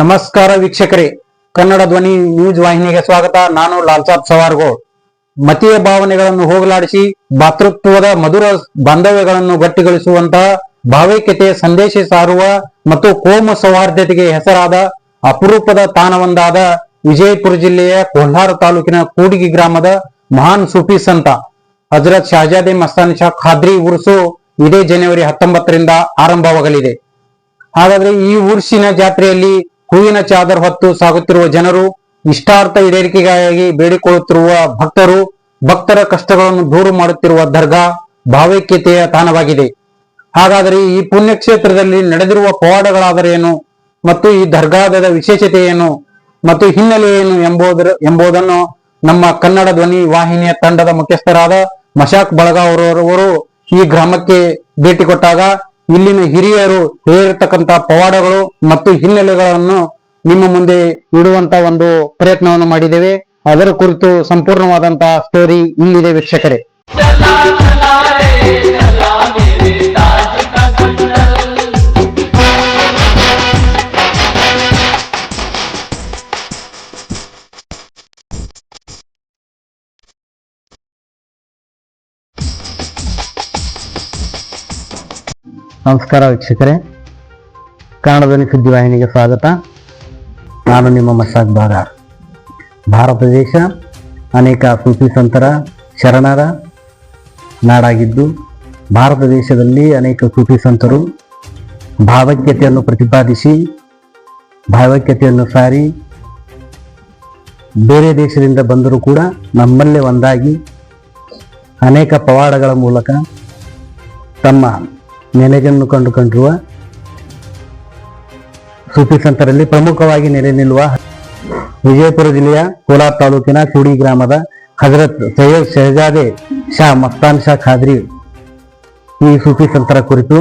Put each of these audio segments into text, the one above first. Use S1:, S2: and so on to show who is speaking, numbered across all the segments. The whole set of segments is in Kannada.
S1: ನಮಸ್ಕಾರ ವೀಕ್ಷಕರೇ. ಕನ್ನಡ ಧ್ವನಿ ನ್ಯೂಸ್ ವಾಹಿನಿಗೆ ಸ್ವಾಗತ. ನಾನು ಲಾಲ್ಸಾಬ್ ಸವಾರ್ಗೋ. ಮತೀಯ ಭಾವನೆಗಳನ್ನು ಹೋಗಲಾಡಿಸಿ, ಭಾತೃತ್ವದ ಮಧುರ ಬಾಂಧವ್ಯಗಳನ್ನು ಗಟ್ಟಿಗೊಳಿಸುವಂತಹ ಭಾವೈಕ್ಯತೆಯ ಸಂದೇಶ ಸಾರುವ ಮತ್ತು ಕೋಮ ಸೌಹಾರ್ದತೆಗೆ ಹೆಸರಾದ ಅಪರೂಪದ ತಾಣವೊಂದಾದ ವಿಜಯಪುರ ಜಿಲ್ಲೆಯ ಕೊಲ್ಹಾರ ತಾಲೂಕಿನ ಕೂಡಿಗಿ ಗ್ರಾಮದ ಮಹಾನ್ ಸೂಫಿ ಸಂತ. ಹಜರತ್ ಶಹಜಾದೆ ಮಸ್ತಾನ್ ಶಾ ಖಾದ್ರಿ ಉರುಸು ಇದೇ ಜನವರಿ ಹತ್ತೊಂಬತ್ತರಿಂದ ಆರಂಭವಾಗಲಿದೆ. ಹಾಗಾದ್ರೆ ಈ ಉರ್ಸಿನ ಜಾತ್ರೆಯಲ್ಲಿ ಹೂವಿನ ಚಾದರ್ ಹೊತ್ತು ಸಾಗುತ್ತಿರುವ ಜನರು ಇಷ್ಟಾರ್ಥ ಈಡೇರಿಕೆಗಾಗಿ ಬೇಡಿಕೊಳ್ಳುತ್ತಿರುವ ಭಕ್ತರು, ಭಕ್ತರ ಕಷ್ಟಗಳನ್ನು ದೂರು ಮಾಡುತ್ತಿರುವ ದರ್ಗಾ ಭಾವೈಕ್ಯತೆಯ ತಾಣವಾಗಿದೆ. ಹಾಗಾದರೆ ಈ ಪುಣ್ಯಕ್ಷೇತ್ರದಲ್ಲಿ ನಡೆದಿರುವ ಪವಾಡಗಳಾದರೇನು? ಮತ್ತು ಈ ದರ್ಗಾದ ವಿಶೇಷತೆ ಏನು ಮತ್ತು ಹಿನ್ನೆಲೆ ಏನು ಎಂಬುದರ, ಎಂಬುದನ್ನು ನಮ್ಮ ಕನ್ನಡ ಧ್ವನಿ ವಾಹಿನಿಯ ತಂಡದ ಮುಖ್ಯಸ್ಥರಾದ ಮಶಾಕ್ ಬಳಗಾವರವರು ಈ ಗ್ರಾಮಕ್ಕೆ ಭೇಟಿ ಕೊಟ್ಟಾಗ ಇಲ್ಲಿನ ಹಿರಿಯರು ಹೇಳಿರ್ತಕ್ಕಂತ ಪವಾಡಗಳು ಮತ್ತು ಹಿನ್ನೆಲೆಗಳನ್ನು ನಿಮ್ಮ ಮುಂದೆ ಇಡುವಂತ ಒಂದು ಪ್ರಯತ್ನವನ್ನು ಮಾಡಿದ್ದೇವೆ. ಅದರ ಕುರಿತು ಸಂಪೂರ್ಣವಾದಂತಹ ಸ್ಟೋರಿ ಇಲ್ಲಿದೆ ವೀಕ್ಷಕರೇ. ನಮಸ್ಕಾರ ವೀಕ್ಷಕರೇ. ಕನ್ನಡದಲ್ಲಿ ಸುದ್ದಿವಾಹಿನಿಗೆ ಸ್ವಾಗತ. ನಾನು ನಿಮ್ಮ ಮಸಾಕ್ ಬಾಗಾರ್ ಭಾರತ ದೇಶ ಅನೇಕ ಸೂಫಿ ಸಂತರ ಶರಣರ ನಾಡಾಗಿದ್ದು, ಭಾರತ ದೇಶದಲ್ಲಿ ಅನೇಕ ಸೂಫಿ ಸಂತರು ಭಾವೈಕ್ಯತೆಯನ್ನು ಪ್ರತಿಪಾದಿಸಿ, ಭಾವೈಕ್ಯತೆಯನ್ನು ಸಾರಿ, ಬೇರೆ ದೇಶದಿಂದ ಬಂದರೂ ಕೂಡ ನಮ್ಮಲ್ಲೇ ಒಂದಾಗಿ ಅನೇಕ ಪವಾಡಗಳ ಮೂಲಕ ತಮ್ಮ ನೆಲೆಯನ್ನು ಕಂಡುಕೊಂಡಿರುವ ಸೂಫಿ ಸಂತರಲ್ಲಿ ಪ್ರಮುಖವಾಗಿ ನೆಲೆ ನಿಲ್ಲುವ ವಿಜಯಪುರ ಜಿಲ್ಲೆಯ ಕೋಲಾರ ತಾಲೂಕಿನ ಚೂಡಿ ಗ್ರಾಮದ ಹಜರತ್ ಸೈಯದ್ ಶಹಜಾದೆ ಶಾ ಮಸ್ತಾನ್ ಶಾ ಖಾದ್ರಿ ಈ ಸೂಫಿ ಸಂತರ ಕುರಿತು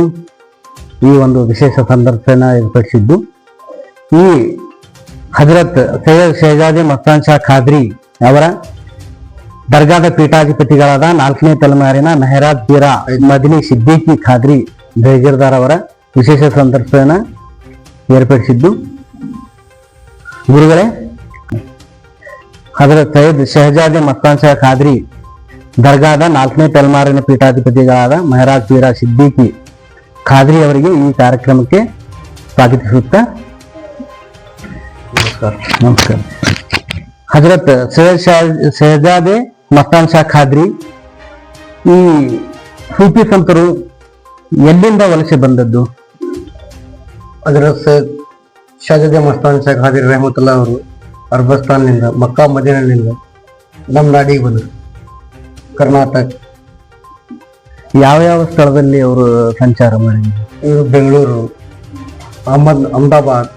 S1: ಈ ಒಂದು ವಿಶೇಷ ಸಂದರ್ಶನ ಏರ್ಪಡಿಸಿದ್ದು, ಈ ಹಜರತ್ ಸೈಯದ್ ಶಹಜಾದೆ ಮಸ್ತಾನ್ ಶಾ ಖಾದ್ರಿ ಅವರ ದರ್ಗಾದ ಪೀಠಾಧಿಪತಿಗಳಾದ ನಾಲ್ಕನೇ ತಲೆಮಾರಿನ ಮೆಹರಾಜ್ ಪೀರ ಮದಿನಿ ಸಿದ್ದಿಕಿ ಖಾದ್ರಿ ಬೇಗಿರ್ದಾರ್ ಅವರ ವಿಶೇಷ ಸಂದರ್ಶನ ಏರ್ಪಡಿಸಿದ್ದು. ಗುರುಗಳೇ ಅದರ ಸೈಯದ್ ಶಹಜಾದೆ ಮಸ್ತಾನ್ ಶಾ ಖಾದ್ರಿ ದರ್ಗಾದ ನಾಲ್ಕನೇ ತಲೆಮಾರಿನ ಪೀಠಾಧಿಪತಿಗಳಾದ ಮೆಹರಾಜ್ ಪೀರ ಸಿದ್ದಿಕಿ ಖಾದ್ರಿ ಅವರಿಗೆ ಈ ಕಾರ್ಯಕ್ರಮಕ್ಕೆ ಸ್ವಾಗತಿಸುತ್ತಾ. ನಮಸ್ಕಾರ. ಹಜರತ್ ಸೈಯದ್ ಮಸ್ತಾನ್ ಶಾ ಖಾದ್ರಿ ಈ ಸೂಫಿ ಸಂತರು ಎಲ್ಲಿಂದ ವಲಸೆ ಬಂದದ್ದು?
S2: ಅದರ ಶಾಜಾದೆ ಮಸ್ತಾನ್ ಶೇಖ್ ಹಾದಿರ್ ರೆಹಮತುಲ್ಲಾ ಅವರು ಅರ್ಬಸ್ತಾನ್ನಿಂದ ಮಕ್ಕಾ ಮದೀನಲ್ಲಿಂದ ನಮ್ಮ ನಾಡಿಗೆ ಬಂದರು. ಕರ್ನಾಟಕ.
S1: ಯಾವ ಯಾವ ಸ್ಥಳದಲ್ಲಿ ಅವರು ಸಂಚಾರ ಮಾಡಿದ್ರು?
S2: ಇವರು ಬೆಂಗಳೂರು ಅಹಮದ್ ಅಹಮದಾಬಾದ್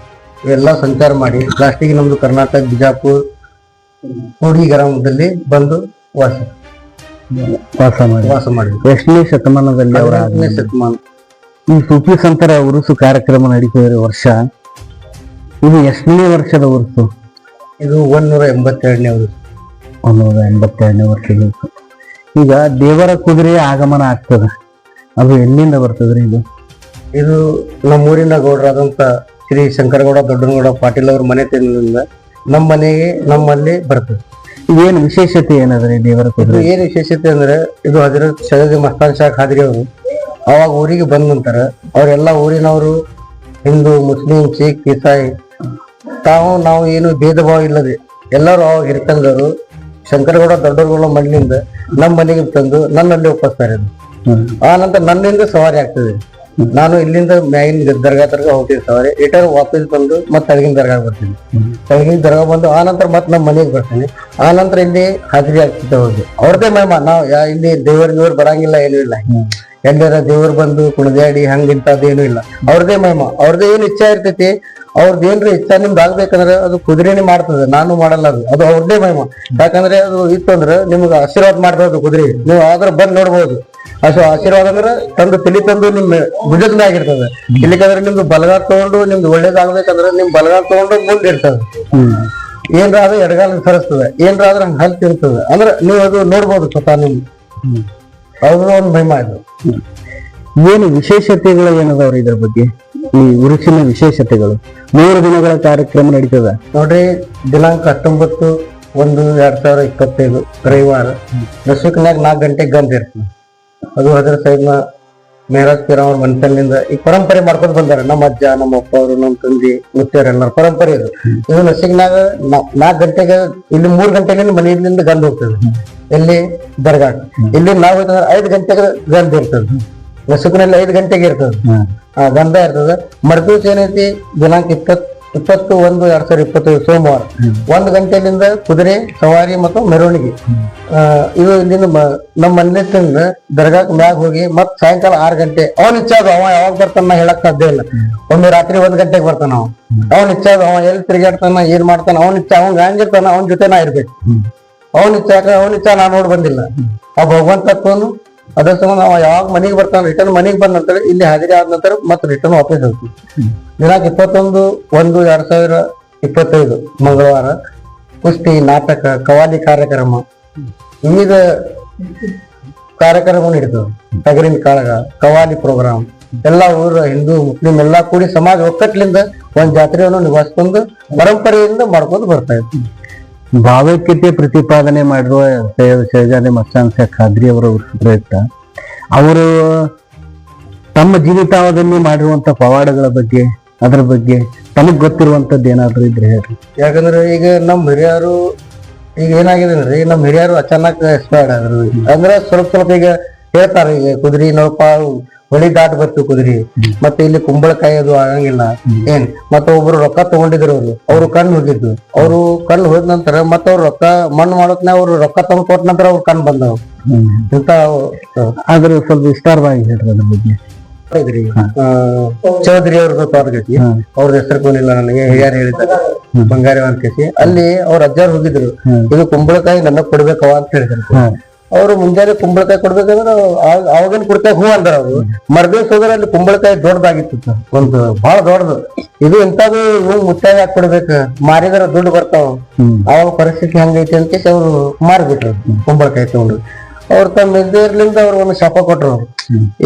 S2: ಇವೆಲ್ಲ ಸಂಚಾರ ಮಾಡಿ ಲಾಸ್ಟಿಗೆ ನಮ್ಮದು ಕರ್ನಾಟಕ ಬಿಜಾಪುರ್ ಕೋಡಿ ಗ್ರಾಮದಲ್ಲಿ ಬಂದು ವಾಸ
S1: ವಾಸ ಮಾಡಿ
S2: ವಾಸ ಮಾಡಿದ್ರು.
S1: ಎಷ್ಟನೇ ಶತಮಾನದಲ್ಲಿ ಅವರ
S2: ಹದಿನೆಂಟನೇ ಶತಮಾನ.
S1: ಈ ಸೂಫಿ ಸಂತರ ಉರುಸು ಕಾರ್ಯಕ್ರಮ ನಡೀತಿದ್ರೆ ವರ್ಷ. ಇದು ಎಷ್ಟನೇ ವರ್ಷದ ಉರುಸು
S2: ಇದು ಒಂದೂರ ಎಂಬತ್ತೆರಡನೇ ವರ್ಷ
S1: ಒಂದೂರ ಎಂಬತ್ತೆರಡನೇ ವರ್ಷದ ಉರುಸು ಈಗ ದೇವರ ಕುದುರೆ ಆಗಮನ ಆಗ್ತದೆ. ಅದು ಎಲ್ಲಿಂದ ಬರ್ತದ್ರಿ ಇದು?
S2: ಇದು ನಮ್ಮೂರಿನ ಗೌಡರಾದಂತ ಶ್ರೀ ಶಂಕರಗೌಡ ದೊಡ್ಡನಗೌಡ ಪಾಟೀಲ್ ಅವ್ರ ಮನೆ ತಿಂದಿಂದ ನಮ್ಮ ಮನೆಗೆ ನಮ್ಮಲ್ಲಿ ಬರ್ತದೆ.
S1: ಇದೇನು ವಿಶೇಷತೆ ಏನದ್ರಿ ದೇವರ ಕುದುರೆ?
S2: ಏನ್ ವಿಶೇಷತೆ ಅಂದ್ರೆ ಇದು ಹಜರತ್ ಶಹಜಾದ್ ಮಸ್ತಾನ್ ಶಾ ಖಾದ್ರಿ ಅವರು ಅವಾಗ ಊರಿಗೆ ಬಂದ್ ನಂತರ ಅವರೆಲ್ಲ ಊರಿನವರು ಹಿಂದೂ ಮುಸ್ಲಿಂ ಸಿಖ್ ಇಸಾಯಿ ತಾವು ನಾವು ಏನು ಭೇದ ಭಾವ ಇಲ್ಲದೆ ಎಲ್ಲರೂ ಅವಾಗ ಹಿರ್ಕಂದವರು ಶಂಕರಗೌಡ ದೊಡ್ಡಗೌಡ ಮಣ್ಣಿನಿಂದ ನಮ್ಮ ಮನೆಗೆ ತಂದು ನನ್ನಲ್ಲಿ ಒಪ್ಪಿಸ್ತಾರೆ. ಆ ನಂತರ ನನ್ನಿಂದ ಸವಾರಿ ಆಗ್ತದೆ. ನಾನು ಇಲ್ಲಿಂದ ಮ್ಯಾಗಿನ ದರ್ಗಾ ತರ್ಗ ಹೋಗ್ತೀನಿ ಸವಾರಿ. ರಿಟರ್ನ್ ವಾಪಸ್ ಬಂದು ಮತ್ತೆ ತೆಳಗಿನ ದರ್ಗಾ ಬರ್ತೀನಿ. ತೆಳಗಿನ ದರ್ಗಾ ಬಂದು ಆ ನಂತರ ಮತ್ತೆ ನಮ್ಮ ಮನೆಗೆ ಬರ್ತೀನಿ. ಆ ನಂತರ ಇಲ್ಲಿ ಹಾಜರಿ ಆಗ್ತಿದ್ದೆ ಹೋಗಿ ಅವ್ರದೇ ಮೇಮ ನಾವು ಇಲ್ಲಿ ದೇವ್ರ ದೇವ್ರು ಬರಂಗಿಲ್ಲ, ಏನೂ ಇಲ್ಲ. ಎಲ್ಲಾರ ದೇವ್ರು ಬಂದು ಕುಣಿದಾಡಿ ಹಂಗ ಇಂಥದ್ದೇನು ಇಲ್ಲ. ಅವ್ರದೇ ಮಹಿಮ ಅವ್ರದೇ ಏನ್ ಇಚ್ಛೆ ಇರ್ತೈತಿ ಅವ್ರದ್ದು ಏನ್ರಿ ಇಚ್ಛೆ ನಿಮ್ದು ಆಗ್ಬೇಕಂದ್ರೆ ಅದು ಕುದುರೆನೇ ಮಾಡ್ತದೆ, ನಾನು ಮಾಡಲ್ಲ ಅದು. ಅದು ಅವ್ರದೇ ಮಹಿಮ ಯಾಕಂದ್ರೆ ಅದು ಇತ್ತಂದ್ರೆ ನಿಮ್ಗೆ ಆಶೀರ್ವಾದ ಮಾಡ್ತದೆ ಕುದುರೆ ನೀವು ಆದ್ರೆ ಬಂದ್ ನೋಡ್ಬೋದು. ಅಷ್ಟು ಆಶೀರ್ವಾದ ಅಂದ್ರೆ ತಂದು ತಿಳಿ ತಂದು ನಿಮ್ ಭುಜದ ಮ್ಯಾಗ ಇರ್ತದೆ ಇಲ್ಲಿಕಂದ್ರೆ ನಿಮ್ದು ಬಲಗಾಲ ತಗೊಂಡು ನಿಮ್ದು ಒಳ್ಳೇದಾಗ್ಬೇಕಂದ್ರೆ ನಿಮ್ ಬಲಗಾಲ ತಗೊಂಡು ಮುಂದೆ ಇರ್ತದೆ. ಏನ್ರಾದ್ರೆ ಎಡಗಾಲ ಸರಿಸ್ತದೆ ಏನ್ರ ಆದ್ರೆ ಹಂಗ ಹಲ್ ತಿರ್ತದೆ ಅಂದ್ರೆ ನೀವು ಅದು ನೋಡ್ಬೋದು ಸ್ವತಃ ನಿಮ್
S1: ಅವ್ರ
S2: ಅವ್ರದ್ದು ಒಂದು ಮಹಿಮಾ ಇದು.
S1: ಏನು ವಿಶೇಷತೆಗಳು ಏನದಾವ್ರಿ ಇದ್ರ ಬಗ್ಗೆ? ಈ ಉರುಸಿನ ವಿಶೇಷತೆಗಳು. ಮೂರು ದಿನಗಳ ಕಾರ್ಯಕ್ರಮ ನಡೀತದ.
S2: ನೋಡ್ರಿ ದಿನಾಂಕ ಹತ್ತೊಂಬತ್ತು ಒಂದು ಎರಡ್ ಸಾವಿರ ಇಪ್ಪತ್ತೈದು ರವಿವಾರ. ನಸುಕ್ನಾಗ ನಾಲ್ಕು ಗಂಟೆಗೆ ಗಂಧ ಇರ್ತದೆ. ಅದು ಅದರ ಸೈಡ್ನ ಮೇರಾಜ್ ಪಿರ ಅವ್ರ ಮನ್ಸಲ್ಲಿಂದ ಈ ಪರಂಪರೆ ಮಾಡ್ಕೊಂಡು ಬಂದಾರೆ. ನಮ್ಮ ಅಜ್ಜ ನಮ್ಮ ಅಪ್ಪ ಅವರು ನಮ್ಮ ತಂದೆ ಮುತ್ತೇರೆಲ್ಲರ ಪರಂಪರೆ ಇದು. ಇದು ನಸಿಗ್ನಾಗ ನಾಲ್ಕು ಗಂಟೆಗೆ ಇಲ್ಲಿ ಮೂರ್ ಗಂಟೆಗೆ ಮನೆಯಿಂದ ಗಂಧ ಹೋಗ್ತದೆ. ಇಲ್ಲಿ ದರ್ಗಾ ಇಲ್ಲಿ ನಾವು ಹೋಯ್ತಂದ್ರೆ ಐದು ಗಂಟೆಗೆ ಗಂಧ ಇರ್ತದೆ. ನಸುಕಿನಲ್ಲಿ ಐದು ಗಂಟೆಗೆ ಇರ್ತದೆ. ಗಂಧ ಇರ್ತದೆ. ಮರ್ದಿವ್ಸ ಏನೈತಿ ದಿನಾಂಕ ಇಪ್ಪತ್ ಇಪ್ಪತ್ತು ಒಂದು ಎರಡ್ ಸಾವಿರದ ಇಪ್ಪತ್ತೈದು ಸೋಮವಾರ. ಒಂದು ಗಂಟೆಯಿಂದ ಕುದುರೆ ಸವಾರಿ ಮತ್ತು ಮೆರವಣಿಗೆ. ಇದು ಇಲ್ಲಿಂದ ನಮ್ಮ ಮನೆಯಿಂದ ದರ್ಗಾಕ್ ಮ್ಯಾಗ ಹೋಗಿ ಮತ್ ಸಾಯಂಕಾಲ ಆರು ಗಂಟೆ ಅವನ್ ಇಚ್ಛಾದ ಅವ ಯಾವಾಗ ಬರ್ತಾನ ಹೇಳಕ್ ಸಾಧ್ಯ ಇಲ್ಲ. ಒಂದು ರಾತ್ರಿ ಒಂದ್ ಗಂಟೆಗೆ ಬರ್ತಾನ ಅವ ಅವನ್ ಇಚ್ಛಾದ ಅವ ಎಲ್ಲಿ ತಿರುಗಾಡ್ತಾನ ಏನ್ ಮಾಡ್ತಾನ ಅವನ್ ಇಚ್ಛಾ ಅವ್ನ್ ಹ್ಯಾಂಗಿರ್ತಾನ ಅವನ ಜೊತೆ ನಾ ಇರ್ಬೇಕು ಅವನ್ ಇಚ್ಛಾ ಅವನ ಇಚ್ಛಾ ನಾ ನೋಡ್ ಬಂದಿಲ್ಲ. ಆ ಭಗವಂತ ತತ್ವನು ಅದ್ರ ಸಂಬಂಧ ಅವ ಯಾವಾಗ ಮನೆಗೆ ಬರ್ತಾನ ರಿಟರ್ನ್ ಮನೆಗೆ ಬಂದ ನಂತರ ಇಲ್ಲಿ ಹಾಜರಿ ಆದ ನಂತರ ಮತ್ತೆ ರಿಟರ್ನ್ ವಾಪಸ್ ಹೋಗ್ತೀವಿ ದಿನಾಂಕ ಇಪ್ಪತ್ತೊಂದು, ಒಂದು, ಎರಡ್ ಸಾವಿರ ಇಪ್ಪತ್ತೈದು, ಮಂಗಳವಾರ, ಕುಸ್ತಿ, ನಾಟಕ ಕವಾಲಿ ಕಾರ್ಯಕ್ರಮ. ವಿವಿಧ ಕಾರ್ಯಕ್ರಮ ನಡೀತದೆ. ಟಗರಿನ ಕಾಳಗ ಕವಾಲಿ ಪ್ರೋಗ್ರಾಮ್ ಎಲ್ಲಾ ಊರ ಹಿಂದೂ, ಮುಸ್ಲಿಂ ಎಲ್ಲಾ ಕೂಡಿ ಸಮಾಜ ಒಕ್ಕಟ್ಲಿಂದ ಒಂದ್ ಜಾತ್ರೆಯನ್ನು ನಿಭಾಯಿಸ್ಕೊಂಡು, ಪರಂಪರೆಯಿಂದ ಮಾಡ್ಕೊಂಡು ಬರ್ತಾ ಇದ್ವಿ.
S1: ಭಾವೈಕ್ಯತೆ ಪ್ರತಿಪಾದನೆ ಮಾಡಿರುವ ಸೈಯದ್ ಶಹಜಾದೆ ಮಸ್ತಾನ್ ಶೇಖ್ ಖಾದ್ರಿ ಅವರ ಪ್ರಯುಕ್ತ. ಅವರು ತಮ್ಮ ಜೀವಿತಾವಧಿಯಲ್ಲಿ ಮಾಡಿರುವಂತ ಪವಾಡಗಳ ಬಗ್ಗೆ, ಅದರ ಬಗ್ಗೆ ತಮಗ್ ಗೊತ್ತಿರುವಂತದ್ದು ಏನಾದ್ರು ಇದ್ರೆ ಹೇಳಿ
S2: ಯಾಕಂದ್ರೆ ಈಗ ನಮ್ಮ ಹಿರಿಯರು, ಈಗ ಏನಾಗಿದೆ ಅಂದ್ರೆ ನಮ್ಮ ಹಿರಿಯರು ಅಚಾನಕ್ ಎಕ್ಸ್ಪೈರ್ಡ್ ಆದ್ರು. ಅಂದ್ರೆ ಸ್ವಲ್ಪ ಸ್ವಲ್ಪ ಈಗ ಹೇಳ್ತಾರೆ ಈಗ ಕುದುರೆ ನೋಡಪ್ಪ ಹೊಳಿ ದಾಟ್ ಬರ್ತು ಕುದುರಿ. ಮತ್ತೆ ಇಲ್ಲಿ ಕುಂಬಳಕಾಯಿ ಅದು ಆಗಂಗಿಲ್ಲ. ಏನ್? ಮತ್ತೆ ಒಬ್ರು ರೊಕ್ಕ ತಗೊಂಡಿದ್ರು ಅವ್ರು. ಅವ್ರು ಕಣ್ಣು ಹೋಗಿದ್ದು ಅವ್ರು ಕಣ್ಣು ಹೋದ ನಂತರ ಮತ್ತ ಅವ್ರು ರೊಕ್ಕ ಮಣ್ಣು ಮಾಡೋತ್ನ ಅವ್ರು ರೊಕ್ಕ ತಗೊಂಡ್ ಕೊಟ್ಟ ನಂತರ ಅವ್ರು ಕಣ್ಣು ಬಂದವು. ಇಂತ
S1: ಆದ್ರೆ ಸ್ವಲ್ಪ ವಿಸ್ತಾರವಾಗಿ ಹೇಳ್ರಿ ಅದ್ರ ಬಗ್ಗೆ.
S2: ಚೌಧರಿ ಅವ್ರದ್ದು ತೋಟಗೈತಿ
S1: ಹ್ಮ್.
S2: ಅವ್ರ ಹೆಸರು ಕೊನಿಲ್ಲ ನನಗೆ ಹಿರಿಯರು ಹೇಳಿದ ಬಂಗಾರಿ ಅಂತ ಅಲ್ಲಿ ಅವ್ರ ಅಜ್ಜಾರ್ ಹೋಗಿದ್ರು. ಇದು ಕುಂಬಳಕಾಯಿ ನನ್ನ ಕೊಡ್ಬೇಕವ ಅಂತ ಹೇಳಿದ್ರು. ಅವ್ರು ಮುಂಜಾನೆ ಕುಂಬಳಕಾಯಿ ಕೊಡ್ಬೇಕಂದ್ರೆ ಅವಾಗಿನ ಕೊಡ್ತಾ ಹೂ ಅಂದ್ರ ಅವ್ರು. ಮರ್ದಿವ್ಸ ಹೋದ್ರೆ ಅಲ್ಲಿ ಕುಂಬಳಕಾಯಿ ದೊಡ್ಡದಾಗಿತ್ತು. ಒಂದು ಬಹಳ ದೊಡ್ಡದು. ಇದು ಇಂಥದ್ದು ಇವ್ ಮುಚ್ಚಾಗಿ ಹಾಕಿ ಕೊಡ್ಬೇಕು ಮಾರಿದ್ರ ದುಡ್ಡು ಬರ್ತಾವ. ಅವಾಗ ಪರಿಸ್ಥಿತಿ ಹೆಂಗೈತಿ ಅಂತ ಅವ್ರು ಮಾರ್ಬಿಟ್ರು ಕುಂಬಳಕಾಯಿ ತಗೊಂಡು. ಅವ್ರ ತಮ್ಮ ಇದ್ದಿರ್ಲಿಂದ ಅವ್ರು ಒಂದು ಶಪ ಕೊಟ್ರು. ಅವ್ರು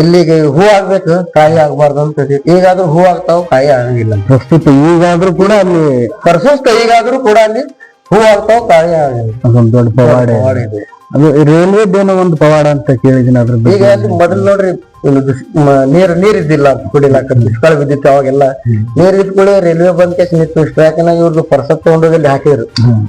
S2: ಇಲ್ಲಿಗೆ ಹೂ ಆಗ್ಬೇಕು ಕಾಯಿ ಆಗ್ಬಾರ್ದು ಅಂತ. ಈಗಾದ್ರೂ ಹೂ ಆಗ್ತಾವ ಕಾಯಿ ಆಗಂಗಿಲ್ಲ
S1: ಪ್ರಸ್ತುತ ಈಗಾದ್ರೂ ಕೂಡ ಅಲ್ಲಿ
S2: ಪ್ರಸ್ತುತ ಈಗಾದ್ರೂ ಕೂಡ ಅಲ್ಲಿ ಹೂ ಆಗ್ತಾವ ಕಾಯಿ ಆಗಂಗಿಲ್ಲ
S1: ದೊಡ್ಡ ಪವಾಡ ಇದೆ.
S2: ಪವಾಡ ರೈಲ್ವೆ
S1: ಅದು ರೈಲ್ವೆದೇನೋ ಒಂದು ಪವಾಡ ಅಂತ ಕೇಳಿದ್ದೀನಿ ಅದ್ರ
S2: ಈಗ ಅಲ್ಲಿ ಮೊದಲು ನೋಡ್ರಿ ನೀರು ದುಷ್- ಮ- ನೀರ್ ನೀರ್ ಇದ್ದಿಲ್ಲ ಕುಡಿಲಾಕ ದುಷ್ಕಾಳ ಬಿದ್ದಿತ್ತು ಅವಾಗೆಲ್ಲ. ನೀರ್ ಇದ್ಕೊಳ್ಳಿ ರೈಲ್ವೆ ಬಂದ್ ಕೇಸ್ ನಿಂತು ಸ್ಟ್ರೈಕ್ನಾಗ ಇವ್ರದ್ದು ಪರ್ಸತ್ ತಗೊಂಡೋದಲ್ಲಿ ಹಾಕಿದ್ರು.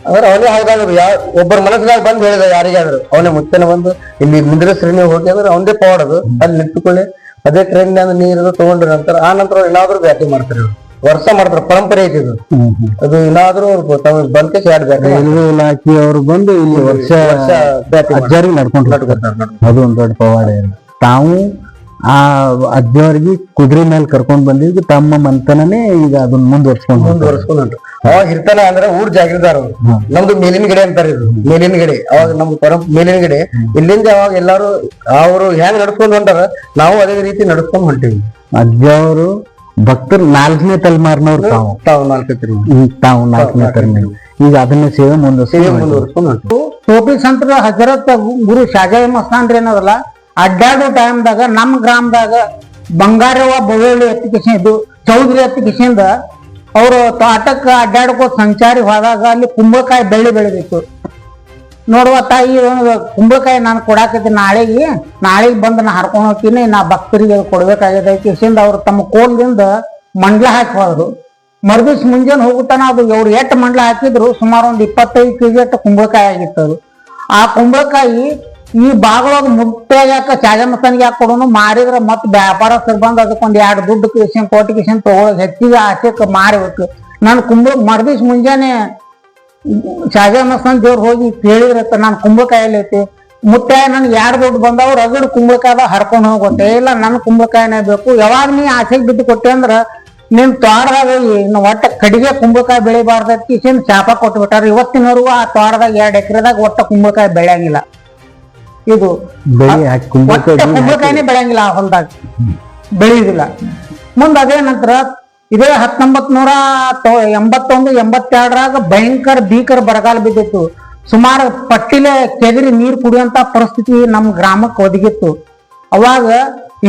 S2: ಅಂದ್ರೆ ಅವನೇ ಹೌದಾದ್ರು ಯಾವ ಒಬ್ಬರ ಮನಸ್ಸಿನಾಗ ಬಂದ್ ಹೇಳಿದ ಯಾರಿಗಾದ್ರು. ಅವನೇ ಮುಚ್ಚನ ಬಂದು ಇಲ್ಲಿ ಮುಂದಿನ ನೀವು ಹೋಗಿ ಅಂದ್ರೆ ಅವನದೇ ಪವಾಡದು. ಅಲ್ಲಿ ನಿಂತುಕೊಳ್ಳಿ ಅದೇ ಟ್ರೈನ್ ನೀರು ತಗೊಂಡ್ರ ನಂತರ ಆ ನಂತರ ಅವ್ರು ಏನಾದ್ರು ಬ್ಯಾಟಿಂಗ್ ಮಾಡ್ತಾರೆ ಇವ್ರು ವರ್ಷ ಮಾಡ್ತಾರ ಪರಂಪರೆ ಐತಿ ಇದು. ಅದು ಇನ್ನಾದ್ರೂ ಅವ್ರು ತಾವು ಬಂದ್ ಕೇಸ್ ಎರಡು ಬ್ಯಾಟಿಂಗ್
S1: ರೈಲ್ವೆ ಬಂದು ಇಲ್ಲಿ ವರ್ಷ ಅಜ್ಜಾರಿ ನಡ್ಕೊಂಡು. ಅದು ಒಂದು ದೊಡ್ಡ ಪವಾಡ ತಾವು ಆ ಅಜ್ಜವರಿಗೆ ಕುದುರೆ ಮೇಲೆ ಕರ್ಕೊಂಡ್ ಬಂದಿದ್ದು ತಮ್ಮ ಮಂತನನೇ ಈಗ ಅದನ್ನ ಮುಂದುವರ್ಸ್ಕೊಂಡು.
S2: ಮುಂದುವರ್ಸ್ಕೊಂಡು. ಅವಾಗ ಇರ್ತಾನೆ ಅಂದ್ರೆ ಊರ್ ಜಾಗಿರ್ದಾರ. ಅವ್ರು ನಮ್ದು ಮೇಲಿನ ಗಿಡ ಅಂತಾರೆ ಇದು ಮೇಲಿನ ಗಿಡ. ಅವಾಗ ನಮ್ ಪರಂ ಮೇಲಿನ ಗಿಡ. ಇಲ್ಲಿಂದ ಅವಾಗ ಎಲ್ಲಾರು ಅವರು ಹೆಂಗ್ ನಡ್ಸ್ಕೊಂಡ್ ಹೊಂಟಾರ ನಾವು ಅದೇ ರೀತಿ ನಡ್ಸ್ಕೊಂಡ್ ಹೊಂಟಿವಿ.
S1: ಅಜ್ಜವರು ಭಕ್ತರು ನಾಲ್ಕನೇ ತಲೆಮಾರಿನವ್ರು ತಾವು.
S2: ತಾವು
S1: ನಾಲ್ಕನೇ ತಾವು ನಾಲ್ಕನೇ ತಲೆಮಾರಿ. ಈಗ ಅದನ್ನ ಸೇವೆ ಮುಂದೆ
S2: ಸೇವೆ ಹೊಂಟಿವಿ
S3: ಟೋಪಿ ಸಂತರ ಹಜರತ್ ಗುರು ಶಾಜಾಯಿ ಮಸ್ತಾನ್ರಿ ಏನದಲ್ಲ ಅಡ್ಡಾಡೋ ಟೈಮ್ದಾಗ ನಮ್ಮ ಗ್ರಾಮದಾಗ ಬಂಗಾರವ ಬೊಳ್ಳಿ ಎತ್ತಿಕೇಶನ್ ಇದು ಚೌಧರಿ ಎತ್ತಿಕೇಶನ್ದ ಅವರು ತೋಟಕ್ಕೆ ಅಡ್ಡಾಡ್ಕೋ ಸಂಚಾರಿ ಹೋದಾಗ ಅಲ್ಲಿ ಕುಂಬಳಕಾಯಿ ಬೆಳ್ಳಿ ಬೆಳೆದಿತ್ತು. ನೋಡುವ ತಾಯಿ ಕುಂಬಳಕಾಯಿ ನಾನು ಕೊಡಾಕೈತಿ ನಾಳೆಗೆ ನಾಳೆಗೆ ಬಂದು ನಾ ಹರ್ಕೊಂಡು ಹೋಗ್ತೀನಿ. ನಾ ಭಕ್ತರಿಗೆ ಅದು ಕೊಡ್ಬೇಕಾಗಿದೆ ಕಿಸಿಂದ ಅವ್ರು ತಮ್ಮ ಕೋಲ್ದಿಂದ ಮಂಡ್ಲ ಹಾಕಿ ಹೋದ್ರು. ಮರ್ದಿವ್ಸ ಮುಂಜಾನೆ ಹೋಗುತ್ತಾನ ಅದು ಅವ್ರು ಎಷ್ಟು ಮಂಡ್ಲ ಹಾಕಿದ್ರು, ಸುಮಾರು ಒಂದು ಇಪ್ಪತ್ತೈದು ಕೆ ಜಿ ಅಷ್ಟು ಕುಂಬಳಕಾಯಿ ಆಗಿತ್ತು ಅದು. ಆ ಕುಂಬಳಕಾಯಿ ಈ ಬಾಗಳೊಳಗೆ ಮುಟ್ಟಾಗ ಚಾಜಮಸ್ತನಿಗೆ ಯಾಕೆ ಕೊಡೋನು? ಮಾರಿದ್ರೆ ಮತ್ತೆ ವ್ಯಾಪಾರಸ್ಥರು ಬಂದು ಅದಕ್ಕೊಂದು ಎರಡು ದುಡ್ಡು ಕಿಶನ್ ಕೋಟಿ ಕಿಶನ್ ತಗೊಳ್ಳೋದು ಹೆಚ್ಚಿಗೆ ಆಸೆ ಮಾರಬೇಕು ನಾನು ಕುಂಬಳ ಮರ್ದಿಸ್ ಮುಂಜಾನೆ ಶಾಜಮಸ್ತನ್ ದೇವ್ರ ಹೋಗಿ ಕೇಳಿದ್ರತ್ತ ನಾನು ಕುಂಬಳಕಾಯಲ್ಲಿ ಐತಿ. ಮುತ್ತಾಯ ನನ್ ಯಾರ್ ದುಡ್ಡು ಬಂದವ್ ರಗಡ್ ಕುಂಬಳಕಾಯ್ದ ಹರ್ಕೊಂಡು ಹೋಗುತ್ತೆ ಇಲ್ಲ ನನ್ ಕುಂಬಳಕಾಯಿನೇ ಬೇಕು. ಯಾವಾಗ ನೀ ಆಸೆಗೆ ಬಿದ್ದು ಕೊಟ್ಟೆ ಅಂದ್ರ ನಿನ್ ತೋಟದಾಗ ಇನ್ನು ಒಟ್ಟ ಕಡಿಗೆ ಕುಂಬಳಕಾಯಿ ಬೆಳಿಬಾರ್ದ ಚಾಪ ಶಾಪ ಕೊಟ್ಬಿಟ್ಟಾರ ಇವತ್ತಿನವರೆಗೂ ಆ ತೋಟದಾಗ ಎರಡ್ ಎಕರೆದಾಗ ಒಟ್ಟ ಕುಂಬಳಕಾಯಿ ಬೆಳೆಯಂಗಿಲ್ಲ. ಇದು
S1: ಕುಂಬಳಕಾಯಿ
S3: ಕುಂಬಳಕಾಯಿನೇ ಬೆಳೆಯಂಗಿಲ್ಲ ಆ ಹೊಲದಾಗ. ಬೆಳೆಯುದಿಲ್ಲ. ಮುಂದ ಅದೇ ನಂತರ ಇದೇ ಹತ್ತೊಂಬತ್ ನೂರ ಎಂಬತ್ತೊಂದು, ಎಂಬತ್ತೆರಡರಾಗ ಭಯಂಕರ ಭೀಕರ ಬರಗಾಲ ಬಿದ್ದಿತ್ತು. ಸುಮಾರು ಪಟ್ಟಿಲೆ ಕೆದರಿ ನೀರು ಕುಡಿಯುವಂತ ಪರಿಸ್ಥಿತಿ ನಮ್ಮ ಗ್ರಾಮಕ್ಕೆ ಒದಗಿತ್ತು. ಅವಾಗ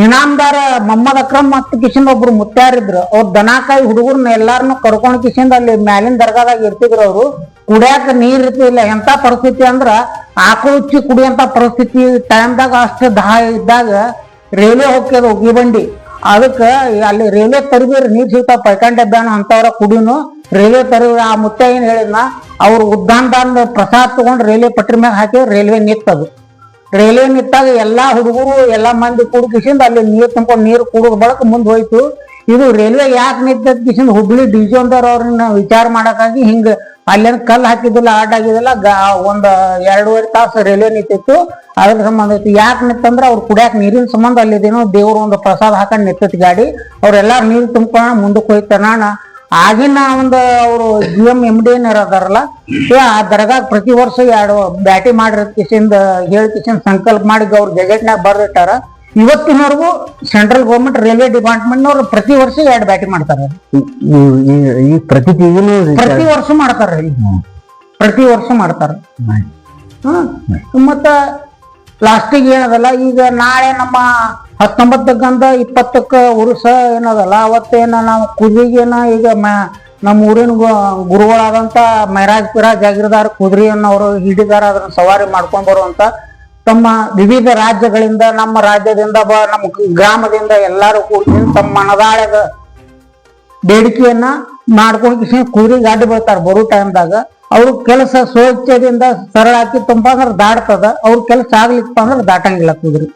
S3: ಇನಾಮದಾರ ಮೊಹಮ್ಮದ್ ಅಕ್ರಮ್ ಮತ್ತು ಕಿಶನ್ ಒಬ್ರು ಮುತ್ಯಾರಿದ್ರು. ಅವ್ರ ದನಕಾಯಿ ಹುಡುಗರ್ನ ಎಲ್ಲಾರನ್ನು ಕರ್ಕೊಂಡು ಕಿಶನ್ ಅಲ್ಲಿ ಮ್ಯಾಲಿನ ದರ್ಗಾದಾಗ ಇರ್ತಿದ್ರು ಅವರು. ಕುಡಿಯಾಕ ನೀರ್ ಇರ್ತಿಲ್ಲ ಎಂತ ಪರಿಸ್ಥಿತಿ ಅಂದ್ರ ಆಕಳು ಉಚ್ಚಿ ಕುಡಿಯಂತ ಪರಿಸ್ಥಿತಿ ಟೈಮ್ದಾಗ ಅಷ್ಟು ದಹ ಇದ್ದಾಗ ರೈಲ್ವೆ ಹೋಗ್ತದ ಉಗಿ ಬಂಡಿ. ಅದಕ್ಕ ಅಲ್ಲಿ ರೈಲ್ವೆ ತರಬೇರಿ ನೀರ್ ಸಿಗ್ತಾವ ಪೈಕಾಂಡೆ ಬ್ಯಾನ್ ಅಂತವ್ರ ಕುಡಿನು ರೈಲ್ವೆ ತರಿ ಆ ಮುತ್ತ ಏನ್ ಹೇಳಿದ್ನ, ಅವ್ರು ಉದ್ದಾನದಾನ ಪ್ರಸಾದ್ ತಗೊಂಡ್ ರೈಲ್ವೆ ಪಟ್ರಿ ಮ್ಯಾಗ ಹಾಕಿ ರೈಲ್ವೆ ನಿತ್ತದು ರೈಲ್ವೆ ನಿತ್ತಾಗ ಎಲ್ಲಾ ಹುಡುಗರು, ಎಲ್ಲಾ ಮಂದಿ ಕುಡ್ಕಿಸಿಂದ ಅಲ್ಲಿ ನೀರ್ ತುಂಬ ನೀರು ಕುಡಿದ ಬಳಕ ಮುಂದ್ ಹೋಯ್ತು. ಇದು ರೈಲ್ವೆ ಯಾಕೆ ನಿಂತದ್ ಕಿಶನ್ ಹುಬ್ಳಿ ಡಿವಿಷನ್ದವ್ರ ಅವ್ರನ್ನ ವಿಚಾರ ಮಾಡಕ್ಕಾಗಿ ಹಿಂಗ ಅಲ್ಲೇನು ಕಲ್ಲು ಹಾಕಿದಿಲ್ಲ ಆಡ್ ಆಗಿದಿಲ್ಲ ಒಂದ್ ಎರಡೂವರೆ ತಾಸು ರೈಲ್ವೆ ನಿಂತಿತ್ತು. ಅದ್ರ ಸಂಬಂಧ ಇತ್ತು. ಯಾಕೆ ನಿಂತಂದ್ರ ಅವ್ರು ಕುಡಿಯಾಕ ನೀರಿನ ಸಂಬಂಧ ಅಲ್ಲಿದೇನೋ ದೇವ್ರ ಒಂದು ಪ್ರಸಾದ ಹಾಕೊಂಡ್ ನಿಂತ ಗಾಡಿ. ಅವ್ರೆಲ್ಲಾರು ನೀರು ತುಂಬ್ಕೊಂಡ ಮುಂದಕ್ಕೆ ಹೋಯ್ತಾನ ಆಗಿನ ಒಂದು ಅವರು ಜಿ ಎಂ ಎಂ ಡಿ ಏನಾರ ಅದಾರಲ್ಲ ಆ ದರ್ಗಾಗ ಪ್ರತಿ ವರ್ಷ ಎರಡು ಬ್ಯಾಟಿ ಮಾಡಿರೋ ಕಿಸಿಂದ ಹೇಳಿ ಕಿಸಿಂದ ಸಂಕಲ್ಪ ಮಾಡಿ ಅವ್ರ ಗೆಜೆಟ್ನಾಗ ಬರ್ದಿಟ್ಟಾರ. ಇವತ್ತಿನವರೆಗೂ ಸೆಂಟ್ರಲ್ ಗೌರ್ಮೆಂಟ್ ರೈಲ್ವೆ ಡಿಪಾರ್ಟ್ಮೆಂಟ್ನವ್ರು ಪ್ರತಿ ವರ್ಷ ಎರಡು ಬ್ಯಾಟಿ ಮಾಡ್ತಾರೆ.
S1: ಈ- ಪ್ರತಿ ತಿಂಗಳು
S3: ಪ್ರತಿ ವರ್ಷ ಮಾಡ್ತಾರೆ ಪ್ರತಿ ವರ್ಷ ಮಾಡ್ತಾರೆ. ಹ್ಮ್. ಮತ್ತ ಲಾಸ್ಟಿಗೆ ಏನದಲ್ಲ ಈಗ ನಾಳೆ ನಮ್ಮ ಹತ್ತೊಂಬತ್ತಕ್ಕಂದ ಇಪ್ಪತ್ತಕ್ಕ ಉರುಸ ಏನದಲ್ಲ ಅವತ್ತೇನ ನಾವು ಕುದುರೆಗೇನ ಈಗ ನಮ್ಮ ಊರಿನ ಗುರುಗಳಾದಂತ ಮೈರಾಜ್ ಪಿರಾಜ್ ಜಾಗಿರದಾರ ಕುದುರೆಯನ್ನು ಅವರು ಹಿಡಿದಾರ ಅದನ್ನ ಸವಾರಿ ಮಾಡ್ಕೊಂಡ್ ಬರುವಂತ ತಮ್ಮ ವಿವಿಧ ರಾಜ್ಯಗಳಿಂದ, ನಮ್ಮ ರಾಜ್ಯದಿಂದ ನಮ್ಮ ಗ್ರಾಮದಿಂದ ಎಲ್ಲರೂ ಕೂಡಿ ತಮ್ಮ ಮನದಾಳದ ಬೇಡಿಕೆಯನ್ನ ಮಾಡ್ಕೊಂಡು ಕೂರಿ ಗಾಡಿ ಬೀಳ್ತಾರ ಬರೋ ಟೈಮ್ದಾಗ ಅವ್ರ ಕೆಲಸ ಸ್ವಚ್ಛದಿಂದ ಸರಳ ಹಾಕಿತ್ತಪ್ಪ ಅಂದ್ರೆ ದಾಟ್ತದ. ಅವ್ರ ಕೆಲಸ ಆಗ್ಲಿಕ್ಕಪ್ಪ ಅಂದ್ರೆ ದಾಟಂಗಿಲ್ಲ ಕೂದ್ರಿ.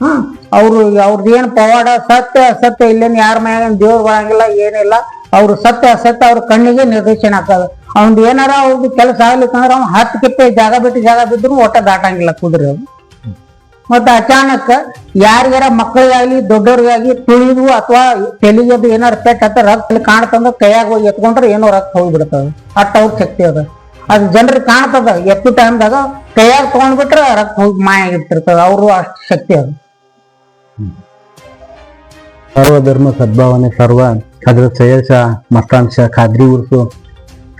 S3: ಹ್ಮ್ ಅವ್ರು ಅವ್ರದ್ದು ಏನು ಪವಾಡ, ಸತ್ಯ ಅಸತ್ಯ ಇಲ್ಲೇನು ಯಾರ ಮನೆಯಾಗ ದೇವ್ರು ಬರಂಗಿಲ್ಲ, ಏನಿಲ್ಲ. ಅವ್ರು ಸತ್ಯ ಅಸತ್ಯ ಅವ್ರ ಕಣ್ಣಿಗೆ ನಿರ್ದೇಶನ ಆಗ್ತದ. ಅವ್ನ್ ಏನಾರ ಅವ್ರದ್ದು ಕೆಲಸ ಆಗ್ಲಿಕ್ಕಂದ್ರ ಅವ್ನು ಹತ್ತು ಕಿಪ್ಪೆ ಜಾಗ ಬಿಟ್ಟು ಜಾಗ ಬಿದ್ರು ಒಟ್ಟ ದಾಟಂಗಿಲ್ಲ ಕುದುರೆ ಅವ್ನು. ಮತ್ತ ಅಚಾನಕ್ ಯಾರಿಗಾರ ಮಕ್ಕಳಿಗಾಗ್ಲಿ ದೊಡ್ಡವ್ರಿಗಾಗ್ಲಿ ತುಳಿದು ಅಥವಾ ತೆಲಿಗೆದು ಏನಾರ ಪೆಟ್ ಹತ್ತ ರಕ್ತ ಕಾಣ್ತಂದ್ರೆ ಕೈಯಾಗ ಹೋಗಿ ಎತ್ಕೊಂಡ್ರೆ ಏನೋ ರಕ್ತ ಹೋಗ್ಬಿಡ್ತದ ಅಟ್ಟ ಅವ್ರ ಶಕ್ತಿ ಅದ. ಅದು ಜನರಿಗೆ ಕಾಣ್ತದ, ಎತ್ತು ಟೈಮ್ದಾಗ ಕೈಯಾಗ ತಗೊಂಡ್ಬಿಟ್ರೆ ರಕ್ತ ಹೋಗಿ ಮಾಯ ಆಗಿರ್ತಿರ್ತದ ಅವರು ಅಷ್ಟು ಶಕ್ತಿ ಅದು.
S1: ಸರ್ವ ಧರ್ಮ ಸದ್ಭಾವನೆ ಸರ್ವ. ಅದ್ರ ಸಯಸ ಮತಾಂಶ ಖಾದ್ರಿ ಉರ್ಸು.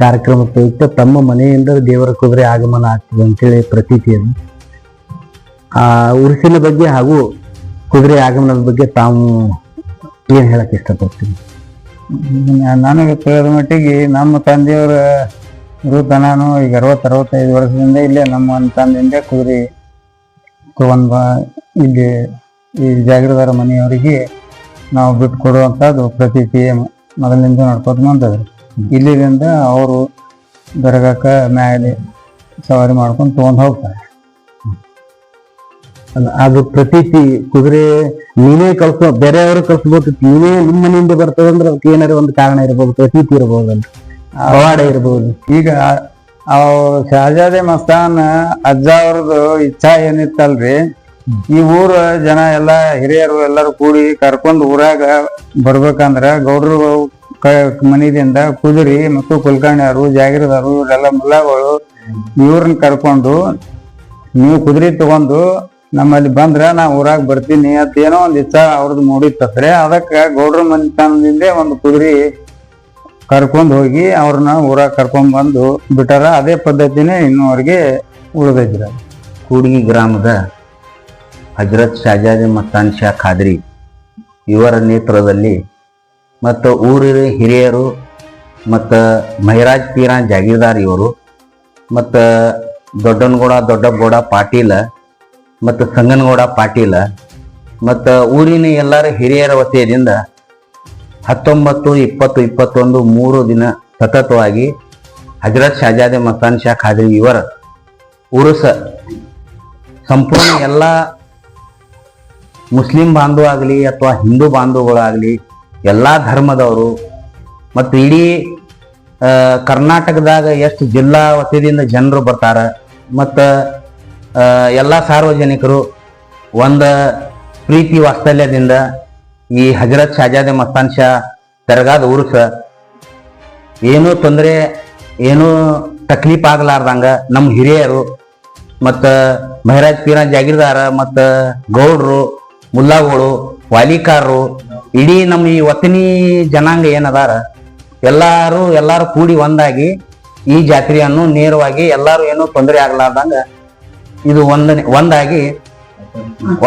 S1: ಕಾರ್ಯಕ್ರಮ ಪ್ರಯುಕ್ತ ತಮ್ಮ ಮನೆಯಿಂದ ದೇವರ ಕುದುರೆ ಆಗಮನ ಆಗ್ತದೆ ಅಂತೇಳಿ ಪ್ರತೀತಿ ಅದು ಆ, ಉರುಸಿನ ಬಗ್ಗೆ ಹಾಗೂ ಕುದುರೆ ಆಗಮನದ ಬಗ್ಗೆ ತಾವು ಏನು ಹೇಳಕ್ ಇಷ್ಟಪಡ್ತೀನಿ
S4: ನನಗೆ ತಿಳಿದ ಮಟ್ಟಿಗೆ ನಮ್ಮ ತಂದೆಯವರ ಇರುತ್ತ ನಾನು ಈಗ ಅರವತ್ತು, ಅರವತ್ತೈದು ವರ್ಷದಿಂದ ಇಲ್ಲೇ ನಮ್ಮ ತಂದೆಯಿಂದ ಕುದುರೆ ತಗೊಂಡ್ ಇಲ್ಲಿ ಈ ಜಾಗಿರದಾರ ಮನೆಯವರಿಗೆ ನಾವು ಬಿಟ್ಟು ಕೊಡುವಂಥದ್ದು ಪ್ರತೀತಿ ಮೊದಲಿಂದ ನಡ್ಕೋತ ಬಂದದ್ರಿ ಇಲ್ಲಿದಿಂದ ಅವರು ದರ್ಗಾಕ ಮ್ಯಾಲೆ ಸವಾರಿ ಮಾಡ್ಕೊಂಡು ತೊಗೊಂಡು ಹೋಗ್ತಾರೆ.
S1: ಅದು ಪ್ರತೀತಿ ಕುದುರೆ ನೀನೇ ಕಲ್ಸೋ ಬೇರೆಯವರು ಕಲ್ಸ್ಬೋದು ನೀನೇ ನಿಮ್ಮ ಮನೆಯಿಂದ ಬರ್ತದೆ ಅಂದ್ರೆ ಅದಕ್ಕೆ ಏನಾರ ಒಂದು ಕಾರಣ ಇರ್ಬೋದು, ಪ್ರತೀತಿ ಇರ್ಬೋದಲ್ಲ ಪವಾಡ ಇರ್ಬೋದು.
S4: ಈಗ ಅವ ಶಹಜಾದೆ ಮಸ್ತಾನ್ ಅಜ್ಜ ಅವ್ರದ್ದು ಇಚ್ಛಾ ಏನಿತ್ತಲ್ರಿ? ಈ ಊರ ಜನ ಎಲ್ಲಾ ಹಿರಿಯರು ಎಲ್ಲರೂ ಕೂಡಿ ಕರ್ಕೊಂಡು ಊರಾಗ ಬರ್ಬೇಕಂದ್ರ ಗೌಡ್ರು ಮನಿದಿಂದ ಕುದುರಿ ಮತ್ತು ಕುಲ್ಕರ್ಣಿಯವರು ಜಾಗೀರದಾರು ಇವರೆಲ್ಲ ಮುಲ್ಲಾಗಳು, ಇವ್ರನ್ನ ಕರ್ಕೊಂಡು ನೀವು ಕುದುರೆ ತಗೊಂಡು ನಮ್ಮಲ್ಲಿ ಬಂದ್ರೆ ನಾ ಊರಾಗ ಬರ್ತೀನಿ. ಅಂತ ಏನೋ ಒಂದು ಇಚ್ಛಾ ಅವ್ರದ್ದು ಮೂಡಿತ್ತಂದ್ರೆ ಅದಕ್ಕೆ ಗೌಡ್ರ ಮನೆತನದಿಂದ ಒಂದು ಕುದುರೆ ಕರ್ಕೊಂಡು ಹೋಗಿ ಅವ್ರನ್ನ ಊರಾಗ ಕರ್ಕೊಂಡು ಬಂದು ಬಿಟ್ಟಾರ. ಅದೇ ಪದ್ಧತಿನೇ ಇನ್ನೂವರೆಗೆ ಉಳಿದೈತ್ರಿ ಅದು.
S5: ಕೂಡ್ಗಿ ಗ್ರಾಮದ ಹಜರತ್ ಶಾಜಾದಿ ಮಸ್ತಾನ್ ಶಾ ಖಾದ್ರಿ ಇವರ ನೇತೃತ್ವದಲ್ಲಿ ಮತ್ತು ಊರಿನ ಹಿರಿಯರು ಮತ್ತು ಮಹಿರಾಜ್ ಪೀರಾನ್ ಜಾಗೀರ್ದಾರ್ ಇವರು ಮತ್ತು ದೊಡ್ಡನಗೌಡ ದೊಡ್ಡಗೌಡ ಪಾಟೀಲ ಮತ್ತು ಸಂಗನಗೌಡ ಪಾಟೀಲ ಮತ್ತು ಊರಿನ ಎಲ್ಲರ ಹಿರಿಯರ ವತಿಯಿಂದ ಹತ್ತೊಂಬತ್ತು, ಇಪ್ಪತ್ತು, ಇಪ್ಪತ್ತೊಂದು, ಮೂರು ದಿನ ಸತತವಾಗಿ ಹಜರತ್ ಶಾಜಾದೆ ಮಸ್ತಾನ್ ಶಾ ಖಾದ್ರಿ ಇವರ ಉರುಸ ಸಂಪೂರ್ಣ ಎಲ್ಲ ಮುಸ್ಲಿಂ ಬಾಂಧವ ಆಗಲಿ ಅಥವಾ ಹಿಂದೂ ಬಾಂಧವಗಳಾಗಲಿ ಎಲ್ಲ ಧರ್ಮದವರು ಮತ್ತು ಇಡೀ ಕರ್ನಾಟಕದಾಗ ಎಷ್ಟು ಜಿಲ್ಲಾ ವತಿಯಿಂದ ಜನರು ಬರ್ತಾರೆ ಮತ್ತು ಎಲ್ಲ ಸಾರ್ವಜನಿಕರು ಒಂದು ಪ್ರೀತಿ ವಾತ್ಸಲ್ಯದಿಂದ ಈ ಹಜರತ್ ಶಾಜಾದೆ ಮಸ್ತಾನ್ ಶಾ ತೆರಗಾದ ಉರುಸ ಏನೂ ತೊಂದರೆ, ಏನೂ ತಕ್ಲೀಫ್ ಆಗ್ಲಾರ್ದಂಗ ನಮ್ಮ ಹಿರಿಯರು ಮತ್ತು ಮಹಾರಾಜ್ ಪೀರ ಜಾಗೀರ್ದಾರ ಮತ್ತು ಗೌಡ್ರು, ಮುಲ್ಲಾಗಳು, ವಾಲಿಕಾರರು ಇಡೀ ನಮ್ಮ ಈ ವತನಿ ಜನಾಂಗ ಏನದಾರ ಎಲ್ಲಾರು ಎಲ್ಲಾರು ಕೂಡಿ ಒಂದಾಗಿ ಈ ಜಾತ್ರೆಯನ್ನು ನೇರವಾಗಿ ಎಲ್ಲಾರು ಏನೂ ತೊಂದರೆ ಆಗ್ಲಾರ್ದಂಗ ಇದು ಒಂದನೆ ಒಂದಾಗಿ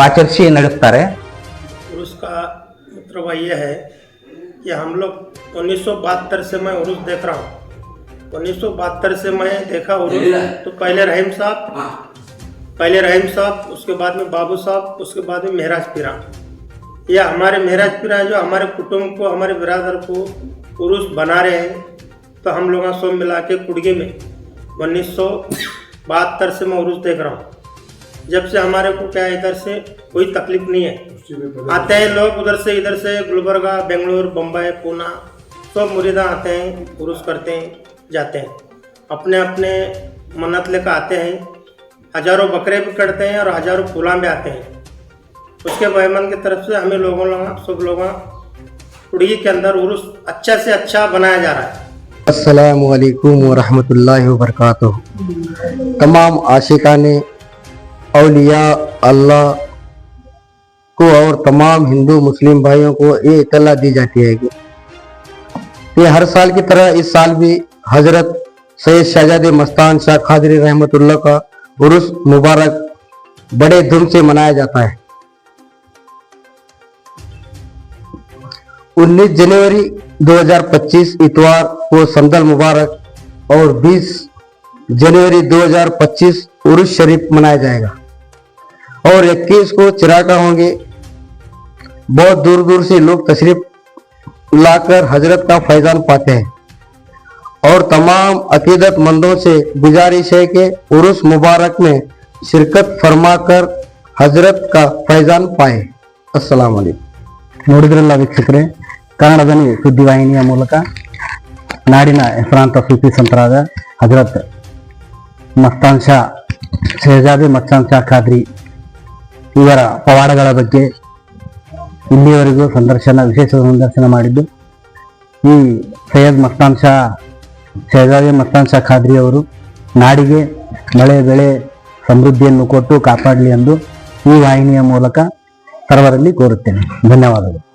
S5: ಆಚರಿಸಿ ನಡೆಸ್ತಾರೆ
S6: का मतलब ये है कि हम लोग उन्नीस से मैं उर्स देख रहा हूँ उन्नीस से मैं देखा उर्स तो पहले रहीम साहब पहले रहीम साहब उसके बाद में बाबू साहब उसके बाद में मेहराज पीरा ये हमारे मेहराज पीरा जो हमारे कुटुंब को, हमारे बिरादर को उर्स बना रहे हैं तो हम लोग सब मिला के कुड़गे में उन्नीस सौ बहत्तर से मैं उर्स देख रहा हूँ। जब से हमारे को क्या इधर से कोई तकलीफ़ नहीं है। आते हैं लोग उधर से, इधर से, गुलबर्गा, बेंगलोर, बम्बई, पूना, सब मुरीदा आते हैं, उर्स करते हैं, जाते हैं। अपने अपने मन्नत लेकर आते हैं। हज़ारों बकरे भी कटते हैं और हज़ारों फूला भी आते हैं। उसके बहमन की तरफ़ से हमें लोगों लोग, सब लोग कुड़गी के अंदर उर्स अच्छा से अच्छा बनाया जा रहा है।
S2: असलकुम वरहमतुल्लाहि वबरकातुह। तमाम आशिका ने अलिया अल्लाह को और तमाम हिंदू मुस्लिम भाइयों को ये इतला दी जाती है कि ये हर साल की तरह इस साल भी हज़रत सैयद शहजादे मस्तान शाह खादरी रहमतुल्लाह का उर्स मुबारक बड़े धूम से मनाया जाता है। 19 जनवरी 2025 इतवार को संदल मुबारक और 20 जनवरी 2025 उर्स शरीफ मनाया जाएगा और 21 को चिरागा होंगे बहुत दूर दूर से लोग तशरीफ लाकर हजरत का फैजान पाते हैं और तमाम अकीदतमंदों से गुजारिश है कि उर्स मुबारक में शिरकत फरमाकर हजरत का फैजान पाए अस्सलाम वालेकुम
S1: ನೋಡಿದ್ರಲ್ಲ ವೀಕ್ಷಕರೇ ಕನ್ನಡದಲ್ಲಿ ಸುದ್ದಿವಾಹಿನಿಯ ಮೂಲಕ ನಾಡಿನ ಹೆಸರಾಂತ ಸೂಫಿ ಸಂತರಾದ ಹಜರತ್ ಮಸ್ತಾನ್ ಶಾ, ಶಹಜಾದೆ ಮಸ್ತಾನ್ ಶಾ ಖಾದ್ರಿ ಇವರ ಪವಾಡಗಳ ಬಗ್ಗೆ ಇಲ್ಲಿಯವರೆಗೂ ಸಂದರ್ಶನ, ವಿಶೇಷ ಸಂದರ್ಶನ ಮಾಡಿದ್ದು. ಈ ಸೈಯದ್ ಮಸ್ತಾನ್ ಶಾ, ಶಹಜಾದೆ ಮಸ್ತಾನ್ ಶಾ ಖಾದ್ರಿ ಅವರು ನಾಡಿಗೆ ಮಳೆ ಬೆಳೆ ಸಮೃದ್ಧಿಯನ್ನು ಕೊಟ್ಟು ಕಾಪಾಡಲಿ ಎಂದು ಈ ವಾಹಿನಿಯ ಮೂಲಕ ಸರ್ವರಲ್ಲಿ ಕೋರುತ್ತೇನೆ. ಧನ್ಯವಾದಗಳು.